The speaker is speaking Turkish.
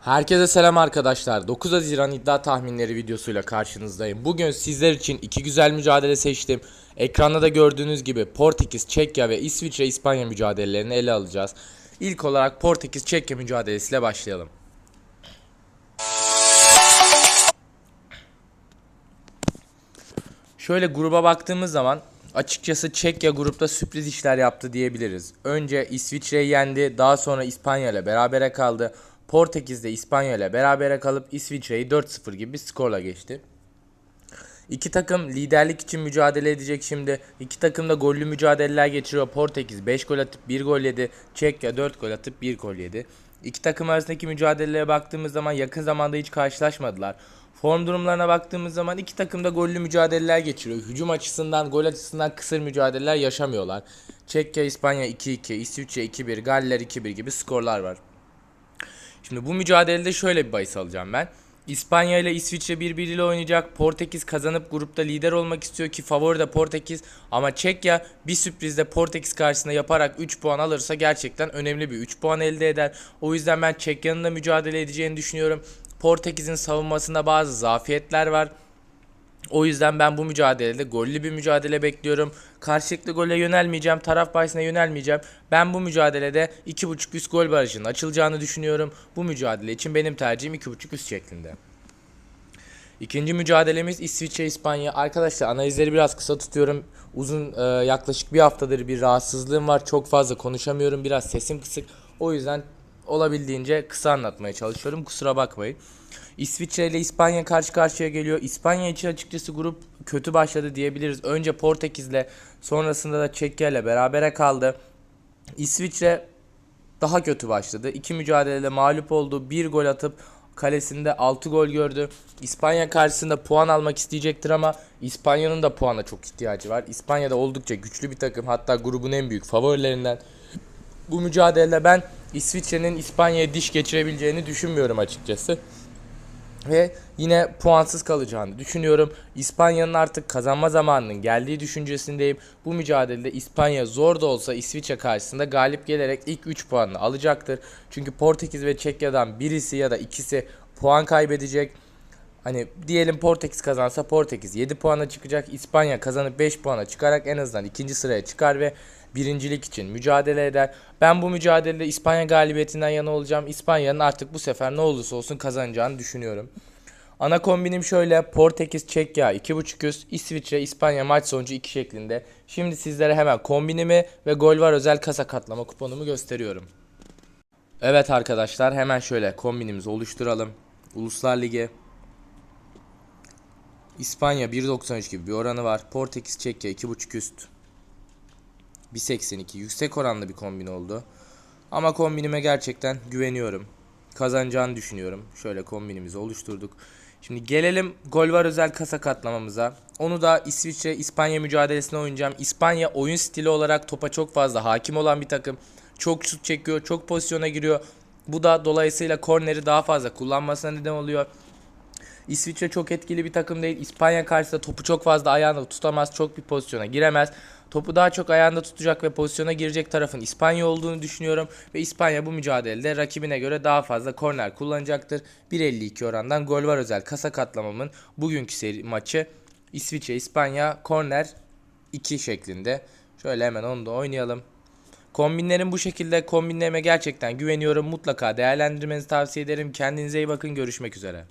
Herkese selam arkadaşlar. 9 Haziran iddia tahminleri videosuyla karşınızdayım. Bugün sizler için iki güzel mücadele seçtim. Ekranda da gördüğünüz gibi Portekiz, Çekya ve İsviçre, İspanya mücadelelerini ele alacağız. İlk olarak Portekiz, Çekya mücadelesiyle başlayalım. Şöyle gruba baktığımız zaman açıkçası Çekya grupta sürpriz işler yaptı diyebiliriz. Önce İsviçre'yi yendi, daha sonra İspanya ile berabere kaldı. Portekiz de İspanya ile berabere kalıp İsviçre'yi 4-0 gibi bir skorla geçti. İki takım liderlik için mücadele edecek şimdi. İki takım da gollü mücadeleler geçiriyor. Portekiz 5 gol atıp 1 gol yedi. Çekya 4 gol atıp 1 gol yedi. İki takım arasındaki mücadelelere baktığımız zaman yakın zamanda hiç karşılaşmadılar. Form durumlarına baktığımız zaman iki takım da gollü mücadeleler geçiriyor. Hücum açısından, gol açısından kısır mücadeleler yaşamıyorlar. Çekya, İspanya 2-2, İsviçre 2-1, Galler 2-1 gibi skorlar var. Şimdi bu mücadelede şöyle bir bahis alacağım ben. İspanya ile İsviçre birbiriyle oynayacak. Portekiz kazanıp grupta lider olmak istiyor ki favori de Portekiz. Ama Çekya bir sürprizde Portekiz karşısında yaparak 3 puan alırsa gerçekten önemli bir 3 puan elde eder. O yüzden ben Çekya'nın da mücadele edeceğini düşünüyorum. Portekiz'in savunmasında bazı zafiyetler var. O yüzden ben bu mücadelede gollü bir mücadele bekliyorum. Karşılıklı gole yönelmeyeceğim. Taraf bahisine yönelmeyeceğim. Ben bu mücadelede 2.5 üst gol barajının açılacağını düşünüyorum. Bu mücadele için benim tercihim 2.5 üst şeklinde. İkinci mücadelemiz İsviçre-İspanya. Arkadaşlar analizleri biraz kısa tutuyorum. Uzun e, yaklaşık bir haftadır bir rahatsızlığım var. Çok fazla konuşamıyorum. Biraz sesim kısık. O yüzden olabildiğince kısa anlatmaya çalışıyorum. Kusura bakmayın. İsviçre ile İspanya karşı karşıya geliyor. İspanya için açıkçası grup kötü başladı diyebiliriz. Önce Portekiz'le sonrasında da Çekya ile berabere kaldı. İsviçre daha kötü başladı. İki mücadelede mağlup oldu. Bir gol atıp kalesinde 6 gol gördü. İspanya karşısında puan almak isteyecektir ama İspanya'nın da puana çok ihtiyacı var. İspanya da oldukça güçlü bir takım. Hatta grubun en büyük favorilerinden. Bu mücadelede ben İsviçre'nin İspanya'ya diş geçirebileceğini düşünmüyorum açıkçası. Ve yine puansız kalacağını düşünüyorum. İspanya'nın artık kazanma zamanının geldiği düşüncesindeyim. Bu mücadelede İspanya zor da olsa İsviçre karşısında galip gelerek ilk 3 puanını alacaktır. Çünkü Portekiz ve Çekya'dan birisi ya da ikisi puan kaybedecek. Hani diyelim Portekiz kazansa Portekiz 7 puana çıkacak. İspanya kazanıp 5 puana çıkarak en azından ikinci sıraya çıkar ve birincilik için mücadele eder. Ben bu mücadelede İspanya galibiyetinden yana olacağım. İspanya'nın artık bu sefer ne olursa olsun kazanacağını düşünüyorum. Ana kombinim şöyle Portekiz, Çekya 2.5 üst, İsviçre, İspanya maç sonucu 2 şeklinde. Şimdi sizlere hemen kombinimi ve gol var özel kasa katlama kuponumu gösteriyorum. Evet arkadaşlar hemen şöyle kombinimizi oluşturalım. Uluslar Ligi İspanya 1.93 gibi bir oranı var. Portekiz, Çekya 2.5 üst. 1.82 yüksek oranlı bir kombin oldu. Ama kombinime gerçekten güveniyorum. Kazanacağını düşünüyorum. Şöyle kombinimizi oluşturduk. Şimdi gelelim gol var özel kasa katlamamıza. Onu da İsviçre İspanya mücadelesine oynayacağım. İspanya oyun stili olarak topa çok fazla hakim olan bir takım. Çok şut çekiyor, çok pozisyona giriyor. Bu da dolayısıyla korneri daha fazla kullanmasına neden oluyor. İsviçre çok etkili bir takım değil. İspanya karşısında topu çok fazla ayağında tutamaz. Çok bir pozisyona giremez. Topu daha çok ayağında tutacak ve pozisyona girecek tarafın İspanya olduğunu düşünüyorum. Ve İspanya bu mücadelede rakibine göre daha fazla korner kullanacaktır. 1.52 orandan gol var özel kasa katlamamın bugünkü seri maçı İsviçre İspanya korner 2 şeklinde. Şöyle hemen onu da oynayalım. Kombinlerim bu şekilde. Kombinlerime gerçekten güveniyorum. Mutlaka değerlendirmenizi tavsiye ederim. Kendinize iyi bakın. Görüşmek üzere.